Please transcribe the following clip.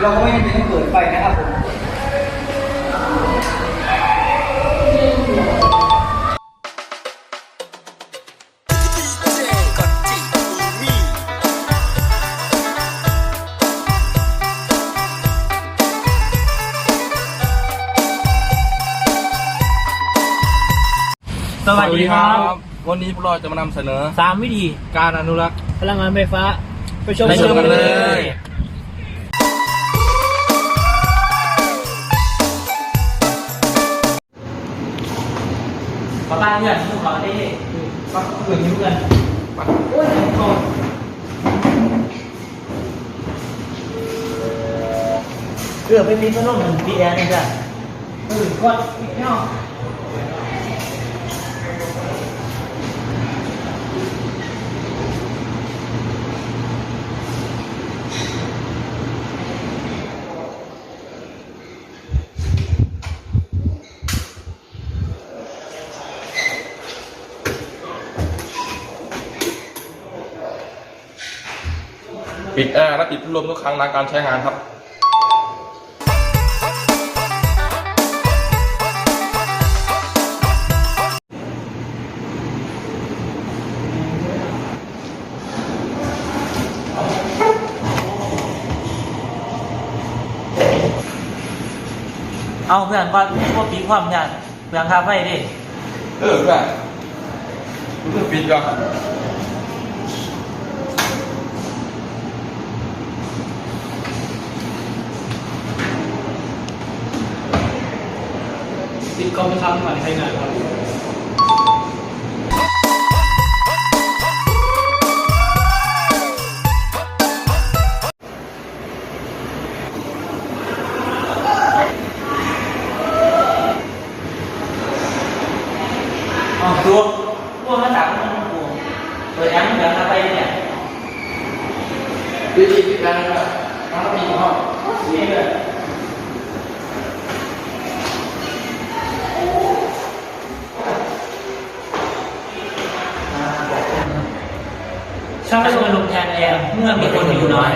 เราก็ไม่จำเป็นต้องเปิดไฟนะครับผมสวัสดีครับ วันนี้พวกเราจะมานำเสนอ สามวิธีการอนุรักษ์พลังงานไฟฟ้า ไปชม ไปชมกันเลย ขอบ้านเพื่อนขาได้ก็เพื่อนเพื่อนโอ้ยโตเกือบไม่มีพัดลมเหมือนพีแอร์นี่จ้ะอือก็อีกเนา ปิดแอร์และปิดพัดลมทุกครั้งหลังการใช้งานครับเอาเพื่อนว่าพวกปีความยันเพื่อนคาไฟดิ เออเพื่อนรู้สึกปิดก่อน ติดกล้องไปทำก่อนใช้งานครับอ๋อตัวพวกมาจากมันกูเปิดแอมเดี๋ยวทำไปเนี่ยปิดปิดปิดแอร์นะครับน้ำปิดห้องนี่เลย ช่างจะมาลงแทนแอร์เมื่อมีคนอยู่น้อย